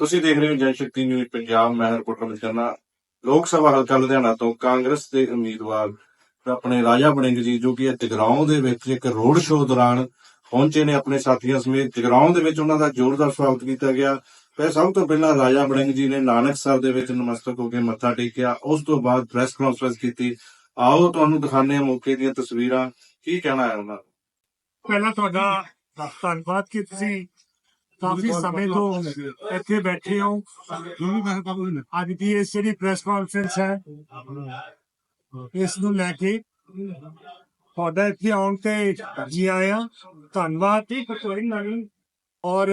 ਤੁਸੀਂ ਦੇਖ ਰਹੇ ਹੋ ਜਨ ਸ਼ਕਤੀ ਨਿਊਜ਼ ਪੰਜਾਬ, ਮੈਂ ਰਿਪੋਰਟਰ ਮਚਨਾ ਲੋਕ ਸਭਾ ਹਲਕਾ ਲੁਧਿਆਣਾ ਤੋਂ ਕਾਂਗਰਸ ਦੇ ਉਮੀਦਵਾਰ ਆਪਣੇ ਰਾਜਾ ਵੜਿੰਗ ਜੀ, ਜੋ ਕਿ ਜਗਰਾਉਂ ਦੇ ਵਿੱਚ ਇੱਕ ਰੋਡ ਸ਼ੋਅ ਦੌਰਾਨ ਪਹੁੰਚੇ ਨੇ ਆਪਣੇ ਸਾਥੀਆਂ ਸਮੇਤ। ਜਗਰਾਉਂ ਦੇ ਵਿੱਚ ਉਹਨਾਂ ਦਾ ਜ਼ੋਰਦਾਰ ਸਵਾਗਤ ਕੀਤਾ ਗਿਆ। ਫਿਰ ਸਭ ਤੋਂ ਪਹਿਲਾਂ ਰਾਜਾ ਵੜਿੰਗ ਜੀ ਨੇ ਨਾਨਕ ਸਾਹਿਬ ਦੇ ਵਿੱਚ ਨਮਸਤਕ ਹੋ ਕੇ ਮੱਥਾ ਟੇਕਿਆ। ਉਸ ਤੋਂ ਬਾਅਦ ਪ੍ਰੈਸ ਕਾਨਫਰੰਸ ਕੀਤੀ। ਆਓ ਤੁਹਾਨੂੰ ਦਿਖਾਉਂਦੇ ਹਾਂ ਮੌਕੇ ਦੀਆਂ ਤਸਵੀਰਾਂ। ਕੀ ਕਹਿਣਾ ਹੈ ਉਹਨਾਂ ਪਹਿਲਾਂ ਤੁਹਾਡਾ ਧੰਨਵਾਦ ਕਿ ਤੁਸੀਂ ਕਾਫੀ ਸਮੇਂ ਤੋਂ ਇੱਥੇ ਬੈਠੇ ਹੋ। ਅੱਜ ਦੀ ਇਹ ਜਿਹੜੀ ਪ੍ਰੈਸ ਕਾਨਫਰੰਸ ਹੈ ਇਸ ਨੂੰ ਲੈ ਕੇ ਤੁਹਾਡਾ ਇੱਥੇ ਆਉਣ ਤੇ ਜੀ ਆਇਆਂ। ਧੰਨਵਾਦ ਔਰ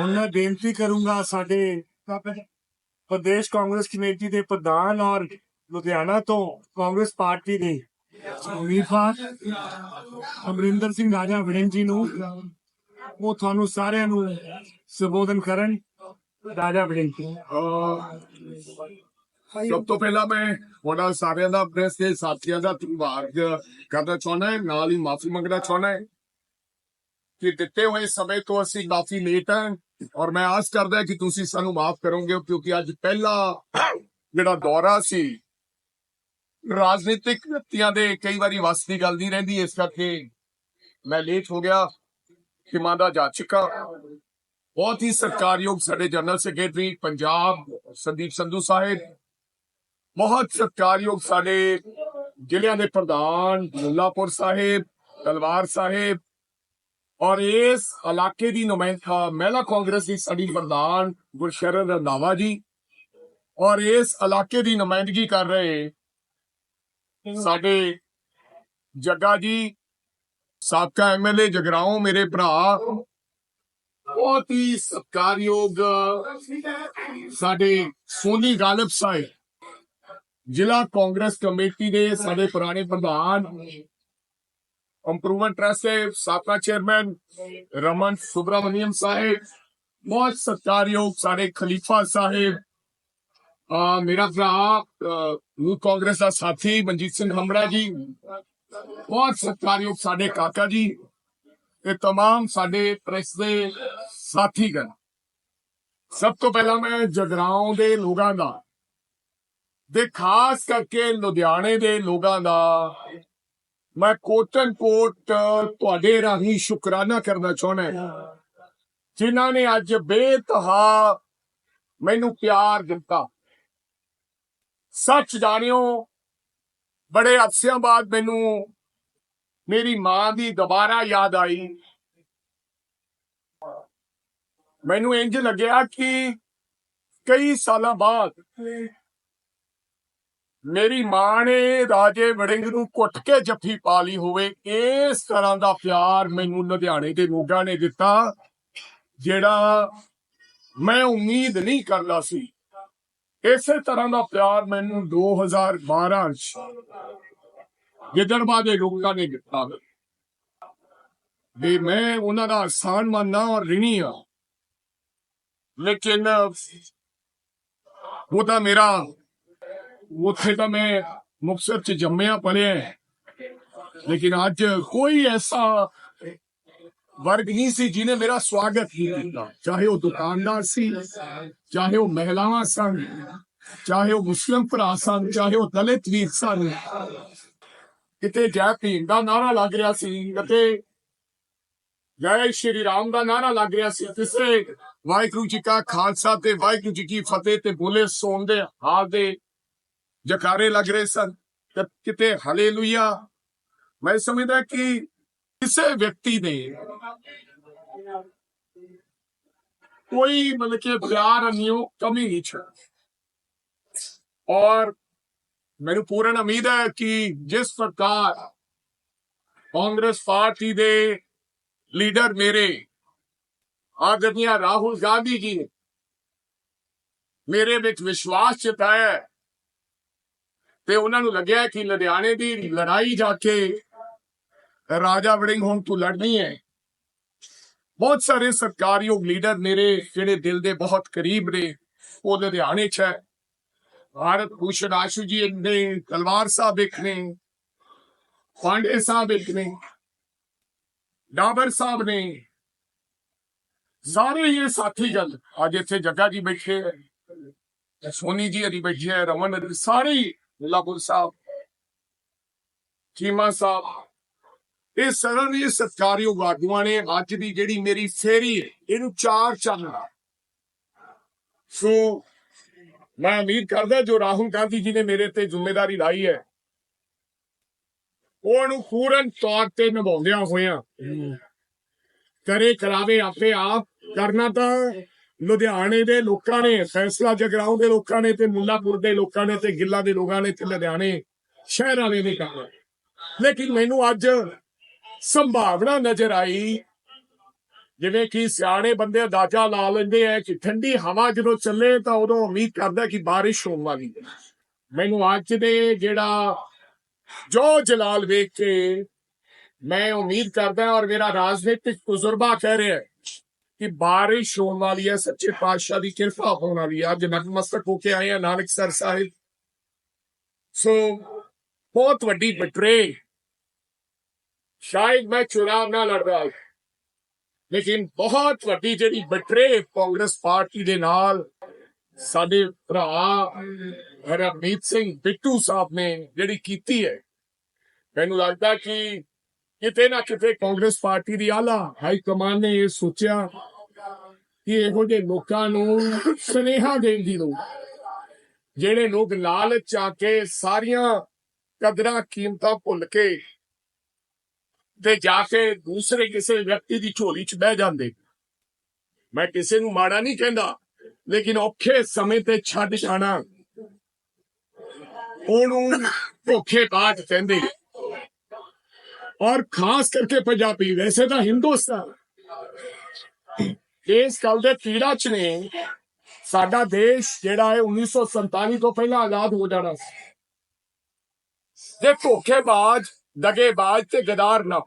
ਹੁਣ ਮੈਂ ਬੇਨਤੀ ਕਰੂੰਗਾ ਸਾਡੇ ਪ੍ਰਦੇਸ਼ ਕਾਂਗਰਸ ਕਮੇਟੀ ਦੇ ਪ੍ਰਧਾਨ ਔਰ ਲੁਧਿਆਣਾ ਤੋਂ ਕਾਂਗਰਸ ਪਾਰਟੀ ਦੇ ਉਮੀਦਵਾਰ ਅਮਰਿੰਦਰ ਸਿੰਘ ਰਾਜਾ ਵੜਿੰਗ ਜੀ ਨੂੰ ਉਹ ਤੁਹਾਨੂੰ ਸਾਰਿਆਂ ਨੂੰ ਸੰਬੋਧਨ ਕਰਨ ਰਾਜਾ ਜੀ ਸਭ ਤੋਂ ਪਹਿਲਾਂ ਮੈਂ ਉਹਨਾਂ ਸਾਰਿਆਂ ਦਾ ਪ੍ਰੈਸ ਦੇ ਸਾਥੀਆਂ ਦਾ ਧੰਨਵਾਦ ਕਰਨਾ ਚਾਹੁੰਦਾ ਹਾਂ। ਨਾਲ ਹੀ ਮਾਫੀ ਮੰਗਣਾ ਚਾਹੁੰਦਾ ਹਾਂ ਕਿ ਦਿੱਤੇ ਹੋਏ ਸਮੇਂ ਤੋਂ ਅਸੀਂ ਕਾਫੀ ਲੇਟ ਹਾਂ ਔਰ ਮੈਂ ਆਸ ਕਰਦਾ ਕਿ ਤੁਸੀਂ ਸਾਨੂੰ ਮਾਫ ਕਰੋਗੇ ਕਿਉਂਕਿ ਅੱਜ ਪਹਿਲਾ ਜਿਹੜਾ ਦੌਰਾ ਸੀ ਰਾਜਨੀਤਿਕ ਵਿਅਕਤੀਆਂ ਦੇ ਕਈ ਵਾਰੀ ਵਸ ਦੀ ਗੱਲ ਨਹੀਂ ਰਹਿੰਦੀ। ਇਸ ਕਰਕੇ ਮੈਂ ਲੇਟ ਹੋ ਗਿਆ। ਖਿਮਾ ਦਾ ਜਾ ਚੁੱਕਾ ਬਹੁਤ ਹੀ ਸਤਿਕਾਰਯੋਗ ਸਾਡੇ ਜਨਰਲ ਸੈਕਟਰੀ, ਪੰਜਾਬ ਸੰਦੀਪ ਸੰਧੂ ਸਾਹਿਬ। ਬਹੁਤ ਸਤਿਕਾਰਯੋਗ ਸਾਡੇ ਜ਼ਿਲ੍ਹਿਆਂ ਦੇ ਪ੍ਰਧਾਨ ਮੁੱਲਾਪੁਰ ਸਾਹਿਬ, ਤਲਵਾਰ ਸਾਹਿਬ। ਔਰ ਇਸ ਇਲਾਕੇ ਦੀ ਨੁਮਾਇੰਦਾ ਮਹਿਲਾ ਕਾਂਗਰਸ ਦੀ ਸਾਡੀ ਪ੍ਰਧਾਨ ਗੁਰਸ਼ਰਨ ਰੰਧਾਵਾ ਜੀ। ਔਰ ਇਸ ਇਲਾਕੇ ਦੀ ਨੁਮਾਇੰਦਗੀ ਕਰ ਰਹੇ ਸਾਡੇ ਜੱਗਾ ਜੀ ਸਾਬਕਾ ਐਮਐਲਏ ਜਗਰਾਉਂ, ਮੇਰੇ ਭਰਾ। ਬਹੁਤ ਹੀ ਸਤਿਕਾਰਯੋਗ ਸਾਡੇ ਸੋਨੀ ਗਾਲਬ ਸਾਹਿਬ, ਜ਼ਿਲ੍ਹਾ ਕਾਂਗਰਸ ਕਮੇਟੀ ਦੇ ਸਾਡੇ ਪੁਰਾਣੇ ਪ੍ਰਧਾਨ ਇੰਪਰੂਵਮੈਂਟ ਟਰਸਟ ਦੇ ਸਾਬਕਾ ਚੇਅਰਮੈਨ ਰਮਨ ਸੁਬਰਾਮਨੀਅਮ ਸਾਹਿਬ, ਬਹੁਤ ਸਤਿਕਾਰਯੋਗ ਸਾਡੇ ਖਲੀਫਾ ਸਾਹਿਬ ਮੇਰਾ ਭਰਾ ਯੂਥ ਕਾਂਗਰਸ ਦਾ ਸਾਥੀ ਮਨਜੀਤ ਸਿੰਘ ਹਮੜਾ ਜੀ ਬਹੁਤ ਸਤਿਕਾਰਯੋਗ ਸਾਡੇ ਕਾਕਾ ਜੀ ਤੇ तमाम ਸਾਡੇ ਪ੍ਰੈਸ ਦੇ ਸਾਥੀਗਣ ਸਭ ਤੋਂ ਪਹਿਲਾਂ ਮੈਂ ਜਗਰਾਉਂ ਦੇ ਲੋਕਾਂ ਦਾ ਦੇ ਖਾਸ ਕਰਕੇ ਲੁਧਿਆਣੇ ਦੇ ਲੋਕਾਂ ਦਾ ਮੈਂ ਕੋਟਨ ਕੋਟ ਤੁਹਾਡੇ ਰਾਹੀਂ ਸ਼ੁਕਰਾਨਾ ਕਰਨਾ ਚਾਹੁੰਦਾ ਹਾਂ, ਜਿਨ੍ਹਾਂ ਨੇ ਅੱਜ ਬੇਤਹਾ ਮੈਨੂੰ ਪਿਆਰ ਦਿੱਤਾ ਸੱਚ ਜਾਣਿਓ ਬੜੇ ਅਰਸਿਆਂ ਬਾਅਦ ਮੈਨੂੰ ਮੇਰੀ ਮਾਂ ਦੀ ਦੁਬਾਰਾ ਯਾਦ ਆਈ। ਮੈਨੂੰ ਇੰਜ ਲੱਗਿਆ ਕਿ ਕਈ ਸਾਲਾਂ ਬਾਅਦ ਮੇਰੀ ਮਾਂ ਨੇ ਰਾਜੇ ਵੜਿੰਗ ਨੂੰ ਕੁੱਟ ਕੇ ਜੱਫੀ ਪਾ ਲਈ ਹੋਵੇ, ਇਸ ਤਰ੍ਹਾਂ ਦਾ ਪਿਆਰ ਮੈਨੂੰ ਲੁਧਿਆਣੇ ਦੇ ਲੋਕਾਂ ਨੇ ਦਿੱਤਾ, ਜਿਹੜਾ ਮੈਂ ਉਮੀਦ ਨਹੀਂ ਕਰਦਾ ਸੀ। ਇਸੇ ਤਰ੍ਹਾਂ ਦਾ ਪਿਆਰ ਮੈਨੂੰ 2012 ਚ ਗਿੱਦੜਬਾਹ ਦੇ ਲੋਕਾਂ ਨੇ ਦਿੱਤਾ ਵੀ ਮੈਂ ਉਹਨਾਂ ਦਾ ਆਸਾਨ ਮੰਨਣਾ ਔਰ ਰਿਣੀ ਆ। ਲੇਕਿਨ ਉਹ ਤਾਂ ਮੇਰਾ, ਉੱਥੇ ਤਾਂ ਮੈਂ ਮੁਕਤਸਰ ਚ ਜੰਮਿਆ ਪਲਿਆ ਲੇਕਿਨ ਅੱਜ ਕੋਈ ਐਸਾ ਵਰਗ ਹੀ ਸੀ ਜਿਹਨੇ ਮੇਰਾ ਸਵਾਗਤ ਹੀ ਕੀਤਾ। ਚਾਹੇ ਉਹ ਦੁਕਾਨਦਾਰ ਸੀ, ਚਾਹੇ ਉਹ ਮਹਿਲਾਵਾਂ ਸਨ, ਚਾਹੇ ਉਹ ਮੁਸਲਿਮ ਭਰਾ ਸਨ, ਚਾਹੇ ਉਹ ਦਲਿਤ ਵੀਰ ਸਨ। ਕਿਤੇ ਜੈ ਭੀਮ ਦਾ ਨਾਰਾ ਲੱਗ ਰਿਹਾ ਸੀ, ਅਤੇ ਜੈ ਸ਼੍ਰੀ ਰਾਮ ਦਾ ਨਾਰਾ ਲੱਗ ਰਿਹਾ ਸੀ ਕਿਸੇ ਵਾਹਿਗੁਰੂ ਜੀ ਕਾ ਖਾਲਸਾ ਤੇ ਵਾਹਿਗੁਰੂ ਜੀ ਕੀ ਫਤਿਹ ਤੇ ਬੋਲੇ ਸੋਨ ਦੇ ਹਾਲ ਦੇ ਜਕਾਰੇ ਲੱਗ ਰਹੇ ਸਨ। ਤੇ ਕਿਤੇ ਹਾਲੇਲੂਇਆ, ਮੈਂ ਸਮਝਦਾ ਕਿ ਕਿਸੇ ਵਿਅਕਤੀ ਨੇ ਕੋਈ ਮਤਲਬ ਕਿ ਪਿਆਰ ਅਨਿਓ ਕਮੀ ਨਹੀਂ ਛੱਡੀ ਔਰ ਮੈਨੂੰ ਪੂਰਨ ਉਮੀਦ ਹੈ ਕਿ ਜਿਸ ਪ੍ਰਕਾਰ ਕਾਂਗਰਸ ਪਾਰਟੀ ਦੇ ਲੀਡਰ ਮੇਰੇ, ਆਦਰਨੀਆ ਰਾਹੁਲ ਗਾਂਧੀ ਜੀ ਨੇ ਮੇਰੇ ਵਿੱਚ ਵਿਸ਼ਵਾਸ ਜਤਾਇਆ ਤੇ ਉਹਨਾਂ ਨੂੰ ਲੱਗਿਆ ਕਿ ਲੁਧਿਆਣੇ ਦੀ ਲੜਾਈ ਜਾ ਕੇ ਰਾਜਾ ਵੜਿੰਗ ਹੁਣ ਤੂੰ ਲੜਨੀ ਹੈ। ਬਹੁਤ ਸਾਰੇ ਸਰਕਾਰੀਯੋਗ ਲੀਡਰ ਮੇਰੇ ਜਿਹੜੇ ਦਿਲ ਦੇ ਬਹੁਤ ਕਰੀਬ ਨੇ, ਉਹ ਲੁਧਿਆਣੇ 'ਚ ਹੈ। ਭਾਰਤ ਭੂਸ਼ਣ ਆਸ਼ੂ ਜੀ ਨੇ ਤਲਵਾਰ ਸਾਹਿਬ ਇੱਕ ਨੇ, ਪਾਂਡੇ ਸਾਹਿਬ ਇੱਕ ਨੇ, ਡਾਬਰ ਸਾਹਿਬ ਨੇ। ਸਾਰੇ ਹੀ ਇਹ ਸਾਥੀ ਗੱਲ ਅੱਜ ਇੱਥੇ ਜੱਗਾ ਜੀ ਬੈਠੇ ਹੈ, ਸੋਨੀ ਜੀ ਹਰੀ ਬੈਠੇ ਹੈ, ਰਮਨ ਹਰੀ ਸਾਰੇ ਹੀ ਲਾਬੁਲ ਸਾਹਿਬ, ਚੀਮਾ ਸਾਹਿਬ ਇਹ ਸਰਲ ਇਹ ਸਤਕਾਰਯੋਗ ਆਗੂਆਂ ਨੇ ਅੱਜ ਦੀ ਜਿਹੜੀ ਮੇਰੀ ਫੇਰੀ ਇਹਨੂੰ ਚਾਰ ਚੰਨ ਸੋ ਮੈਂ ਉਮੀਦ ਕਰਦਾ ਜੋ ਰਾਹੁਲ ਗਾਂਧੀ ਜੀ ਨੇ ਮੇਰੇ ਤੇ ਜ਼ਿੰਮੇਵਾਰੀ ਲਾਈ ਹੈ ਉਹਨੂੰ ਪੂਰਨ ਤੌਰ ਤੇ ਨਿਭਾਉਂਦਿਆਂ ਹੋਇਆਂ ਕਰੇ ਕਰਾਵੇ ਆਪੇ ਆਪ ਕਰਨਾ ਤਾਂ ਲੁਧਿਆਣੇ ਦੇ ਲੋਕਾਂ ਨੇ, ਫੈਸਲਾ ਜਗਰਾਉਂ ਦੇ ਲੋਕਾਂ ਨੇ ਤੇ ਮੁੱਲਾਪੁਰ ਦੇ ਲੋਕਾਂ ਨੇ ਤੇ ਗਿੱਲਾ ਦੇ ਲੋਕਾਂ ਨੇ ਤੇ ਲੁਧਿਆਣੇ ਸ਼ਹਿਰਾਂ ਦੇ ਨੇ ਕਰਨਾ। ਲੇਕਿਨ ਮੈਨੂੰ ਅੱਜ ਸੰਭਾਵਨਾ ਨਜ਼ਰ ਆਈ। ਜਿਵੇਂ ਕਿ ਸਿਆਣੇ ਬੰਦੇ ਅੰਦਾਜ਼ਾ ਲਾ ਲੈਂਦੇ ਆ ਕਿ ਠੰਡੀ ਹਵਾ ਜਦੋਂ ਚੱਲੇ ਤਾਂ ਉਦੋਂ ਉਮੀਦ ਕਰਦਾ ਕਿ ਬਾਰਿਸ਼ ਹੋਣ ਵਾਲੀ ਹੈ ਮੈਨੂੰ ਅੱਜ ਦੇ ਜਿਹੜਾ ਜੋ ਜਲਾਲ ਵੇਖ ਕੇ ਮੈਂ ਉਮੀਦ ਕਰਦਾ ਔਰ ਮੇਰਾ ਰਾਜਨੀਤਿਕ ਤਜਰਬਾ ਕਹਿ ਰਿਹਾ ਕਿ ਬਾਰਿਸ਼ ਹੋਣ ਵਾਲੀ ਹੈ, ਸੱਚੇ ਪਾਤਸ਼ਾਹ ਦੀ ਕਿਰਪਾ ਹੋਣ ਵਾਲੀ ਹੈ। ਅੱਜ ਨਤਮਸਤਕ ਹੋ ਕੇ ਆਏ ਆ ਨਾਨਕ ਸਰ ਸਾਹਿਬ। ਸੋ ਬਹੁਤ ਵੱਡੀ ਬਟਰੇ ਸ਼ਾਇਦ ਮੈਂ ਚੁਣਾਵ ਨਾ ਲੜਦਾ ਲੇਕਿਨ ਬਹੁਤ ਵੱਡੀ ਜਿਹੜੀ ਬਟਰੇ ਕਾਂਗਰਸ ਪਾਰਟੀ ਦੇ ਨਾਲ ਸਾਡੇ ਭਰਾ ਹਰਮੀਤ ਸਿੰਘ ਬਿੱਟੂ ਸਾਹਿਬ ਨੇ ਜਿਹੜੀ ਕੀਤੀ ਹੈ ਮੈਨੂੰ ਲੱਗਦਾ ਕਿ ਕਿਤੇ ਨਾ ਕਿਤੇ ਕਾਂਗਰਸ ਪਾਰਟੀ ਦੀ ਆਲਾ ਹਾਈ ਕਮਾਨ ਨੇ ਇਹ ਸੋਚਿਆ ਕਿ ਇਹੋ ਜਿਹੇ ਲੋਕਾਂ ਨੂੰ ਸੁਨੇਹਾ ਦੇਣ ਦੀ ਲੋੜ ਜਿਹੜੇ ਲੋਕ ਲਾਲਚ ਆ ਕੇ ਸਾਰੀਆਂ ਕਦਰਾਂ ਕੀਮਤਾਂ ਭੁੱਲ ਕੇ ਤੇ ਜਾ ਕੇ ਦੂਸਰੇ ਕਿਸੇ ਵਿਅਕਤੀ ਦੀ ਝੋਲੀ 'ਚ ਬਹਿ ਜਾਂਦੇ। ਮੈਂ ਕਿਸੇ ਨੂੰ ਮਾੜਾ ਨਹੀਂ ਕਹਿੰਦਾ, ਲੇਕਿਨ ਔਖੇ ਸਮੇਂ ਤੇ ਛੱਡ ਜਾਣਾ। ਉਹਨੂੰ ਧੋਖੇ ਬਾਜ ਕਹਿੰਦੇ। ਔਰ ਖਾਸ ਕਰਕੇ ਪੰਜਾਬੀ, ਵੈਸੇ ਤਾਂ ਹਿੰਦੁਸਤਾਨ। ਇਸ ਗੱਲ ਦੇ ਪੀੜਾ ਚ ਨੇ, ਸਾਡਾ ਦੇਸ਼ ਜਿਹੜਾ ਹੈ 1947 ਤੋਂ ਪਹਿਲਾਂ ਆਜ਼ਾਦ ਹੋ ਜਾਣਾ ਸੀ। ਜੇ ਧੋਖੇਬਾਜ਼ ਦਗੇਬਾਜ਼ ਤੇ ਗਦਾਰ ਨਾ।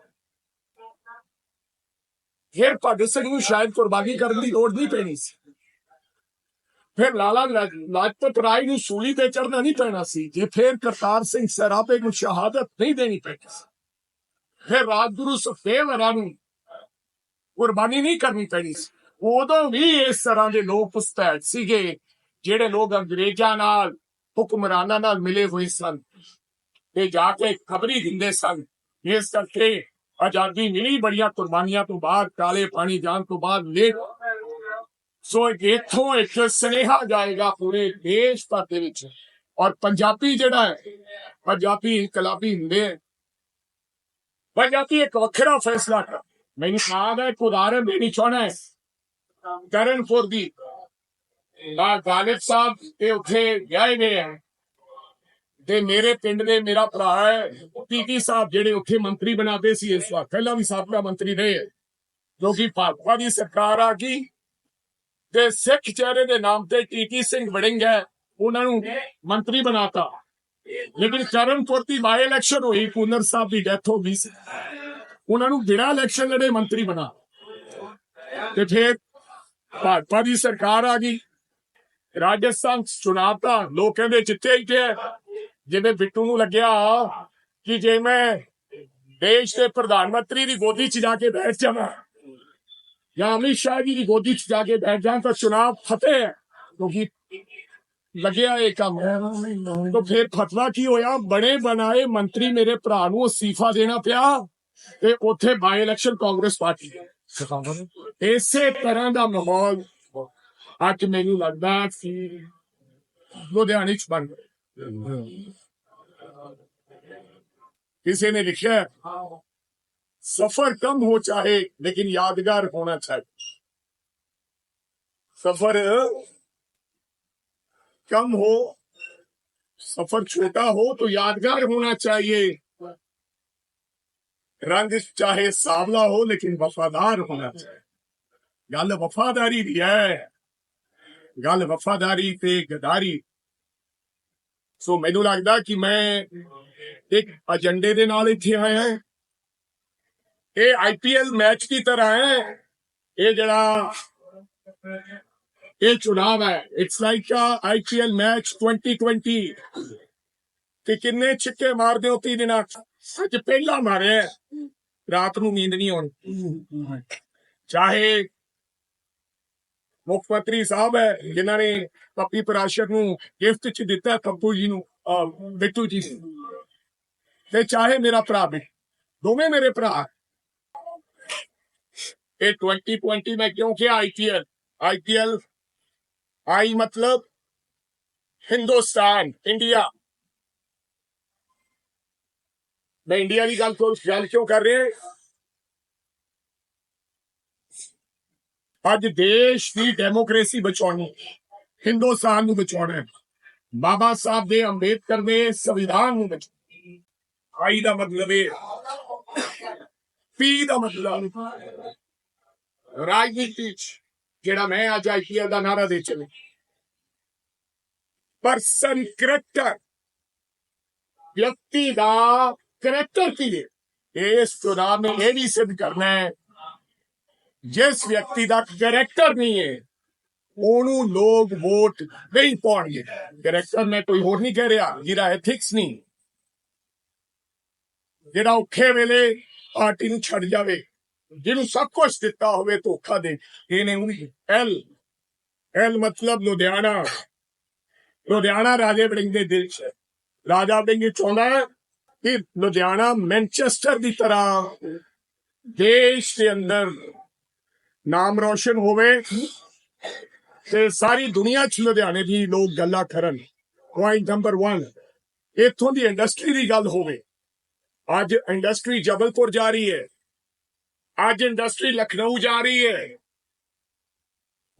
ਫਿਰ ਭਗਤ ਸਿੰਘ ਨੂੰ ਸ਼ਾਇਦ ਕੁਰਬਾਨੀ ਕਰਨ ਦੀ ਲੋੜ ਨਹੀਂ ਪੈਣੀ ਸੀ। ਫਿਰ ਲਾਲਾ ਲਾਜਪਤ ਰਾਏ ਨੂੰ ਸੂਲੀ ਤੇ ਚੜਨਾ ਨਹੀਂ ਪੈਣਾ ਸੀ, ਜੇ ਫਿਰ ਕਰਤਾਰ ਸਿੰਘ ਸਰਾਭੇ ਨੂੰ ਸ਼ਹਾਦਤ ਨਹੀਂ ਦੇਣੀ ਪੈਣੀ ਸੀ। ਫਿਰ ਰਾਜਗੁਰੂ ਸੁਖਦੇਵ ਹਰਾਂ ਨੂੰ ਕੁਰਬਾਨੀ ਨਹੀਂ ਕਰਨੀ ਪੈਣੀ ਸੀ। ਉਦੋਂ ਵੀ ਇਸ ਤਰ੍ਹਾਂ ਦੇ ਲੋਕ ਪੁਸਤੈਦ ਸੀਗੇ, ਜਿਹੜੇ ਲੋਕ ਅੰਗਰੇਜ਼ਾਂ ਨਾਲ, ਹੁਕਮਰਾਨਾਂ ਨਾਲ ਮਿਲੇ ਹੋਏ ਸਨ। ਤੇ ਜਾ ਕੇ ਖਬਰੀ ਦਿੰਦੇ ਸਨ। ਇਸ ਕਰਕੇ ਆਜ਼ਾਦੀ ਮਿਲੀ ਬੜੀਆਂ ਕੁਰਬਾਨੀਆਂ ਤੋਂ ਬਾਅਦ, ਕਾਲੇ ਪਾਣੀ ਜਾਣ ਤੋਂ ਬਾਅਦ ਲੇਟ ਸੋ ਇੱਥੋਂ ਇੱਕ ਸੁਨੇਹਾ ਜਾਏਗਾ ਪੂਰੇ ਦੇਸ਼ ਭਰ ਦੇ ਵਿੱਚ। ਔਰ ਪੰਜਾਬੀ ਜਿਹੜਾ ਹੈ, ਪੰਜਾਬੀ ਇਨਕਲਾਬੀ ਹੁੰਦੇ ਹੈ ਪੰਜਾਬੀ ਇੱਕ ਵੱਖਰਾ ਫੈਸਲਾ ਕਰ। ਮੈਨੂੰ ਯਾਦ ਹੈ, ਇੱਕ ਉਦਾਹਰਨ ਦੇਣੀ ਚਾਹਣਾ ਹੈ। ਕਰਨਪੁਰ ਦੀ। ਆ ਗਾਲਿਬ ਸਾਹਿਬ ਤੇ ਉੱਥੇ ਵਿਆਹੇ ਗਏ ਹੈ ਤੇ ਮੇਰੇ ਪਿੰਡ ਦੇ ਮੇਰਾ ਭਰਾ ਹੈ ਪੀਟੀ ਸਾਹਿਬ ਜਿਹੜੇ ਉੱਥੇ ਮੰਤਰੀ ਬਣਾਦੇ ਸੀ, ਇਸ ਵਾਰ ਪਹਿਲਾਂ ਵੀ ਸਾਬਕਾ ਮੰਤਰੀ ਰਹੇ ਜੋ ਕਿ ਭਾਜਪਾ ਦੀ ਸਰਕਾਰ ਆ ਗਈ ਤੇ ਸਿੱਖ ਚਿਹਰੇ ਦੇ ਨਾਮ ਤੇ ਟੀਟੀ ਸਿੰਘ ਵੜਿੰਗ ਹੈ, ਉਹਨਾਂ ਨੂੰ ਮੰਤਰੀ ਬਣਾਤਾ। ਲੇਕਿਨ ਕਰਨਪੁਰ ਦੀ ਬਾਈ ਇਲੈਕਸ਼ਨ ਹੋਈ ਪੂਨਰ ਸਾਹਿਬ ਦੀ ਡੈਥ ਹੋ ਗਈ ਉਹਨਾਂ ਨੂੰ ਬਿਨਾਂ ਇਲੈਕਸ਼ਨ ਲੜੇ ਮੰਤਰੀ ਬਣਾ। ਤੇ ਫਿਰ ਭਾਜਪਾ ਦੀ ਸਰਕਾਰ ਆ ਗਈ। ਰਾਜਸਥਾਨ 'ਚ ਚੁਣਾਵ ਤਾਂ ਲੋਕ ਕਹਿੰਦੇ ਜਿੱਤੇ ਹੀ ਤੇ ਜਿਵੇਂ ਬਿੱਟੂ ਨੂੰ ਲੱਗਿਆ ਕਿ ਜੇ ਮੈਂ ਦੇਸ਼ ਦੇ ਪ੍ਰਧਾਨ ਮੰਤਰੀ ਦੀ ਗੋਦੀ 'ਚ ਜਾ ਕੇ ਬੈਠ ਜਾਵਾਂ ਜਾਂ ਅਮਿਤ ਸ਼ਾਹ ਜੀ ਦੀ ਗੋਦੀ 'ਚ ਜਾ ਕੇ ਬੈਠ ਜਾਵਾਂ ਤਾਂ ਚੁਣਾਵ ਫਤਿਹ ਹੈ ਕਿਉਂਕਿ ਲੱਗਿਆ ਇਹ ਕੰਮ। ਤਾਂ ਫਿਰ ਫਤਵਾ ਕੀ ਹੋਇਆ? ਬਣੇ ਬਣਾਏ ਮੰਤਰੀ ਮੇਰੇ ਭਰਾ ਨੂੰ ਅਸਤੀਫਾ ਦੇਣਾ ਪਿਆ ਤੇ ਉੱਥੇ ਬਾਈ ਇਲੈਕਸ਼ਨ ਕਾਂਗਰਸ ਪਾਰਟੀ। ਇਸੇ ਤਰ੍ਹਾਂ ਦਾ ਮਾਹੌਲ ਅੱਜ ਮੈਨੂੰ ਲੱਗਦਾ ਕਿ ਲੁਧਿਆਣੇ ਚ ਬਣ ਗਿਆ کسی نے لکھا ہے ہاں۔ سفر کم ہو چاہے لیکن یادگار ہونا چاہیے۔ سفر کم ہو سفر چھوٹا ہو تو یادگار ہونا چاہیے۔ رنگ چاہے سابلا ہو لیکن وفادار ہونا چاہیے۔ گل وفاداری بھی ہے۔ گل وفاداری تے گداری ਸੋ ਮੈਨੂੰ ਲੱਗਦਾ ਕਿ ਮੈਂ ਇੱਕ ਏਜੰਡੇ ਦੇ ਨਾਲ ਇੱਥੇ ਆਇਆ ਹਾਂ। ਇਹ ਆਈਪੀਐਲ ਮੈਚ ਦੀ ਤਰ੍ਹਾਂ ਹੈ। ਇਹ ਜਿਹੜਾ ਇਹ ਚੁਣਾਵ ਹੈ। ਇਟਸ ਲਾਈਕ ਆਈਪੀਐਲ ਮੈਚ 2020 ਤੇ ਕਿੰਨੇ ਛਿੱਕੇ ਮਾਰਦੇ ਹੋ ਤੀ ਦਿਨਾਂ 'ਚ? ਅੱਜ ਪਹਿਲਾ ਮਾਰਿਆ। ਰਾਤ ਨੂੰ ਨੀਂਦ ਨਹੀਂ ਆਉਣੀ। ਚਾਹੇ ਮੁੱਖ ਮੰਤਰੀ ਸਾਹਿਬ ਹੈ ਜਿਨ੍ਹਾਂ ਨੇ ਪੱਪੀ ਪਰਾਸ਼ਰ ਨੂੰ ਗਿਫਟ ਚ ਦਿੱਤਾ ਕੱਪੂ ਜੀ ਨੂੰ ਅਹ, ਬਿੱਟੂ ਜੀ ਨੂੰ ਤੇ ਚਾਹੇ ਮੇਰਾ ਭਰਾ ਵੀ ਦੋਵੇਂ ਮੇਰੇ ਭਰਾ ਇਹ 2020 में क्यों किया आईपीएल आईपीएल आई मतलब हिंदुस्तान इंडिया मैं इंडिया की गल को गल क्यों कर रहे ਅੱਜ ਦੇਸ਼ ਦੀ ਡੈਮੋਕ੍ਰੇਸੀ ਬਚਾਉਣੀ, ਹਿੰਦੁਸਤਾਨ ਨੂੰ ਬਚਾਉਣਾ ਹੈ। ਬਾਬਾ ਸਾਹਿਬ ਦੇ ਅੰਬੇਦਕਰ ਦੇ ਸੰਵਿਧਾਨ ਨੂੰ ਬਚਾਉਣਾ ਆਈ ਦਾ ਮਤਲਬ ਇਹ ਪੀ ਦਾ ਮਤਲਬ ਰਾਜਨੀਤੀ ਚ ਜਿਹੜਾ ਮੈਂ ਅੱਜ ਆਈਪੀਐਲ ਦਾ ਨਾਰਾ ਦੇ ਚੱਲੇ ਪਰਸਨ ਕਰੈਕਟਰ, ਵਿਅਕਤੀ ਦਾ ਕਰੈਕਟਰ ਕੀ ਹੈ? ਇਸ ਚੁਣਾਵ ਨੇ ਇਹ ਵੀ ਸਿੱਧ ਕਰਨਾ ਹੈ ਜਿਸ ਵਿਅਕਤੀ ਦਾ ਕਰੈਕਟਰ ਨਹੀਂ ਹੈ, ਉਹਨੂੰ ਲੋਕ ਵੋਟ ਨਹੀਂ ਪਾਉਣਗੇ। ਕਰੈਕਟਰ ਮੈਂ ਕੋਈ ਹੋਰ ਨਹੀਂ ਕਹਿ ਰਿਹਾ ਜਿਹੜਾ ਐਥਿਕਸ ਨਹੀਂ। ਜਿਹੜਾ ਔਖੇ ਵੇਲੇ ਪਾਰਟੀ ਨੂੰ ਛੱਡ ਜਾਵੇ, ਜਿਹਨੂੰ ਸਭ ਕੁਝ ਦਿੱਤਾ ਹੋਵੇ ਧੋਖਾ ਦੇ, ਇਹਨੇ ਉਹਦੀ ਐਲ ਐਲ ਮਤਲਬ ਲੁਧਿਆਣਾ। ਲੁਧਿਆਣਾ ਰਾਜੇ ਬੜਿੰਗ ਦੇ ਦਿਲ 'ਚ ਰਾਜਾ ਬੜਿੰਗ ਚਾਹੁੰਦਾ ਹੈ ਕਿ ਲੁਧਿਆਣਾ ਮੈਨਚੈਸਟਰ ਦੀ ਤਰ੍ਹਾਂ ਦੇਸ਼ ਦੇ ਅੰਦਰ ਨਾਮ ਰੋਸ਼ਨ ਹੋਵੇ ਤੇ ਸਾਰੀ ਦੁਨੀਆ 'ਚ ਲੁਧਿਆਣੇ ਦੀ ਲੋਕ ਗੱਲਾਂ ਕਰਨ। ਪੁਆਇੰਟ ਨੰਬਰ 1 ਇੱਥੋਂ ਦੀ ਇੰਡਸਟਰੀ ਦੀ ਗੱਲ ਹੋਵੇ। ਅੱਜ ਇੰਡਸਟਰੀ ਜਬਲਪੁਰ ਜਾ ਰਹੀ ਹੈ। ਅੱਜ ਇੰਡਸਟਰੀ ਲਖਨਊ ਜਾ ਰਹੀ ਹੈ।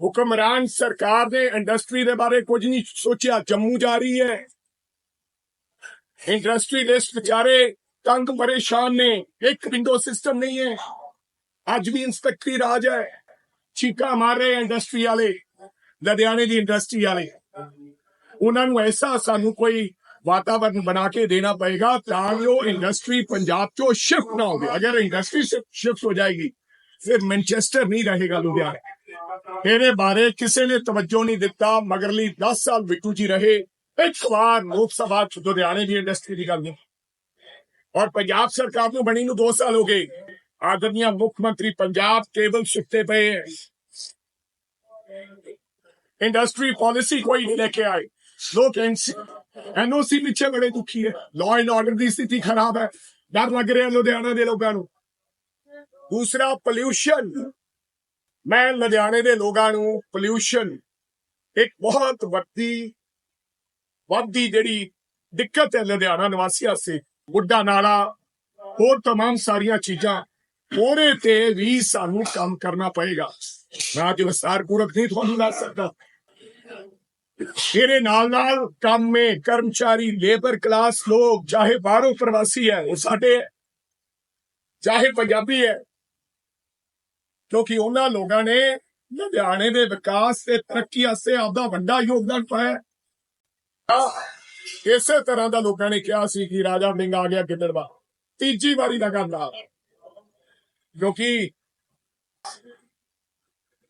ਹੁਕਮਰਾਨ ਸਰਕਾਰ ਨੇ ਇੰਡਸਟਰੀ ਦੇ ਬਾਰੇ ਕੁਝ ਨਹੀਂ ਸੋਚਿਆ, ਜੰਮੂ ਜਾ ਰਹੀ ਹੈ। ਇੰਡਸਟਰੀ ਲਿਸਟ ਵਿਚਾਰੇ ਤੰਗ ਪਰੇਸ਼ਾਨ ਨੇ। ਇੱਕ ਵਿੰਡੋ ਸਿਸਟਮ ਨਹੀਂ ਹੈ। ਅੱਜ ਵੀ ਇੰਸਪੈਕਟਰੀ ਰਾਜ ਹੈ। ਚੀਕਾ ਮਾਰ ਰਹੇ ਇੰਡਸਟਰੀ ਵਾਲੇ, ਲੁਧਿਆਣੇ ਦੀ ਇੰਡਸਟਰੀ ਵਾਲੇ। ਉਹਨਾਂ ਨੂੰ ਐਸਾ ਸਾਨੂੰ ਕੋਈ ਵਾਤਾਵਰਨ ਬਣਾ ਕੇ ਦੇਣਾ ਪਏਗਾ ਤਾਂ ਜੋ ਇੰਡਸਟਰੀ ਪੰਜਾਬ ਚੋਂ ਸ਼ਿਫਟ ਨਾ ਹੋਵੇ। ਅਗਰ ਇੰਡਸਟਰੀ ਸ਼ਿਫਟ ਹੋ ਜਾਏਗੀ, ਫਿਰ ਮੈਨਚੈਸਟਰ ਨਹੀਂ ਰਹੇਗਾ ਲੁਧਿਆਣੇ। ਇਹਦੇ ਬਾਰੇ ਕਿਸੇ ਨੇ ਤਵੱਜੋ ਨਹੀਂ ਦਿੱਤਾ, ਮਗਰਲੀ 10 ਸਾਲ ਬਿੱਟੂ ਜੀ ਰਹੇ। ਇੱਕ ਵਾਰ ਲੋਕ ਸਭਾ ਚ ਲੁਧਿਆਣੇ ਦੀ ਇੰਡਸਟਰੀ ਦੀ ਗੱਲ ਨਹੀਂ। ਔਰ ਪੰਜਾਬ ਸਰਕਾਰ ਨੂੰ ਬਣੀ ਨੂੰ 2 ਸਾਲ ਹੋ ਗਏ। आदरणीय मुख्यमंत्री पंजाब टेबल शिफ्टे पे इंडस्ट्री पॉलिसी कोई नहीं लेके आए लोग एनओसी पीछे बड़े दुखी है लॉ एंड ऑर्डर की स्थिति खराब है डर लग रहा ਲੁਧਿਆਣਾ ਦੇ ਲੋਕਾਂ ਨੂੰ ਦੂਸਰਾ ਪੋਲਿਊਸ਼ਨ ਮੈਂ ਲੁਧਿਆਣੇ ਦੇ ਲੋਕਾਂ ਨੂੰ ਪੋਲਿਊਸ਼ਨ ਇੱਕ ਬਹੁਤ ਵੱਡੀ ਵੱਡੀ ਜਿਹੜੀ ਦਿੱਕਤ ਹੈ ਲੁਧਿਆਣਾ ਨਿਵਾਸੀਆਂ ਸੇ ਗੁੱਡਾ ਨਾਲਾ ਹੋਰ तमाम ਸਾਰੀਆਂ ਚੀਜ਼ਾਂ ਉਹਦੇ ਤੇ ਵੀ ਸਾਨੂੰ ਕੰਮ ਕਰਨਾ ਪਏਗਾ। ਮੈਂ ਅੱਜ ਵਿਸਤਾਰ ਪੂਰਕ ਨਹੀਂ ਤੁਹਾਨੂੰ ਦੱਸ ਸਕਦਾ। ਇਹਦੇ ਨਾਲ ਨਾਲ ਕੰਮ, ਕਰਮਚਾਰੀ ਲੇਬਰ ਕਲਾਸ ਲੋਕ, ਚਾਹੇ ਬਾਹਰੋਂ ਪ੍ਰਵਾਸੀ ਹੈ, ਉਹ ਸਾਡੇ ਚਾਹੇ ਪੰਜਾਬੀ ਹੈ। ਕਿਉਂਕਿ ਉਹਨਾਂ ਲੋਕਾਂ ਨੇ ਲੁਧਿਆਣੇ ਦੇ ਵਿਕਾਸ ਤੇ ਤਰੱਕੀ ਵਾਸਤੇ ਆਪਦਾ ਵੱਡਾ ਯੋਗਦਾਨ ਪਾਇਆ। ਇਸੇ ਤਰ੍ਹਾਂ ਦਾ ਲੋਕਾਂ ਨੇ ਕਿਹਾ ਸੀ ਕਿ ਰਾਜਾ ਮਿੰਗ ਆ ਗਿਆ ਗਿੱਦੜਵਾ। ਤੀਜੀ ਵਾਰੀ ਦਾ ਲਗਾਤਾਰ ਕਿਉਂਕਿ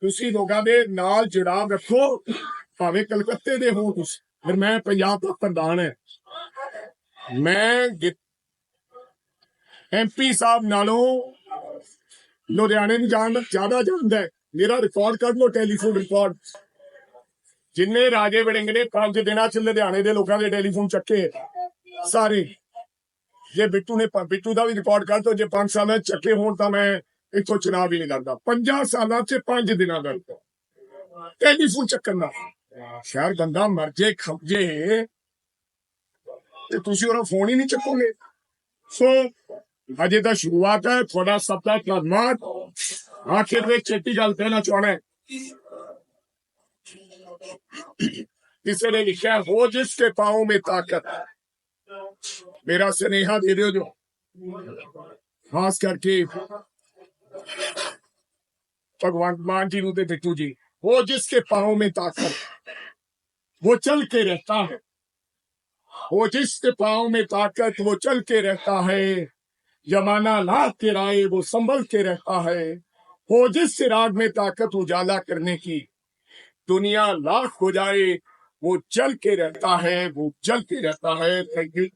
ਤੁਸੀਂ ਲੋਕਾਂ ਦੇ ਨਾਲ ਜੁੜਾਵ ਰੱਖੋ, ਭਾਵੇਂ ਕਲਕੱਤੇ ਦੇ ਹੋ ਤੁਸੀਂ। ਫਿਰ ਮੈਂ ਪੰਜਾਬ ਦਾ ਪ੍ਰਧਾਨ ਹੈ। ਮੈਂ ਐਮਪੀ ਸਾਹਿਬ ਨਾਲੋਂ ਲੁਧਿਆਣੇ ਨੂੰ ਜਾਣ ਜ਼ਿਆਦਾ ਜਾਣਦਾ ਮੇਰਾ ਰਿਕਾਰਡ ਕੱਢ ਲੋ ਟੈਲੀਫੋਨ ਰਿਕਾਰਡ ਜਿੰਨੇ ਰਾਜੇ ਵੜਿੰਗ ਨੇ ਪੰਜ ਦਿਨਾਂ ਚ ਲੁਧਿਆਣੇ ਦੇ ਲੋਕਾਂ ਦੇ ਟੈਲੀਫੋਨ ਚੱਕੇ ਸਾਰੇ। ਜੇ ਬਿੱਟੂ ਨੇ ਬਿੱਟੂ ਦਾ ਵੀ ਰਿਕਾਰਡ ਕੱਢ ਦੋ ਜੇ 5 ਸਾਲਾਂ ਚੱਕੇ ਹੋਣ ਤਾਂ ਮੈਂ ਇੱਥੋਂ ਚੁਣਾਵ ਵੀ ਨਹੀਂ ਲੜਦਾ 50 ਸਾਲਾਂ 'ਚ 5 ਦਿਨਾਂ ਦਾ ਟੈਲੀਫੋਨ ਚੱਕਣ ਦਾ। ਸ਼ਹਿਰ ਬੰਦਾ ਮਰ ਜੇ ਖਪ ਤੇ ਤੁਸੀਂ ਉਹਦਾ ਫੋਨ ਹੀ ਨਹੀਂ ਚੱਕੋਗੇ। ਸੋ ਅਜੇ ਤਾਂ ਸ਼ੁਰੂਆਤ ਹੈ, ਤੁਹਾਡਾ ਸਭ ਦਾ ਧੰਨਵਾਦ। ਆਖਿਰ ਵਿੱਚ ਛੇਤੀ ਗੱਲ ਕਹਿਣਾ ਚਾਹਣਾ ਕਿਸੇ ਨੇ ਲਿਖਿਆ, ਹੋ ਜਿਸ ਕੇ ਪਾਉ में ਤਾਕਤ। میرا سنیہا دے دو جو۔ خاص کر کے بھگوان مان جی نو ٹٹو جی۔ وہ جس کے پاؤں میں طاقت وہ چل کے رہتا ہے۔ وہ جس کے پاؤں میں طاقت، وہ چل کے رہتا ہے۔ یمانا لاکھ کے رائے وہ سنبھل کے رہتا ہے۔ وہ جس سے راگ میں طاقت اجالا کرنے کی دنیا لاکھ ہو جائے वो चल के रहता है वो जल के रहता है थैंक यू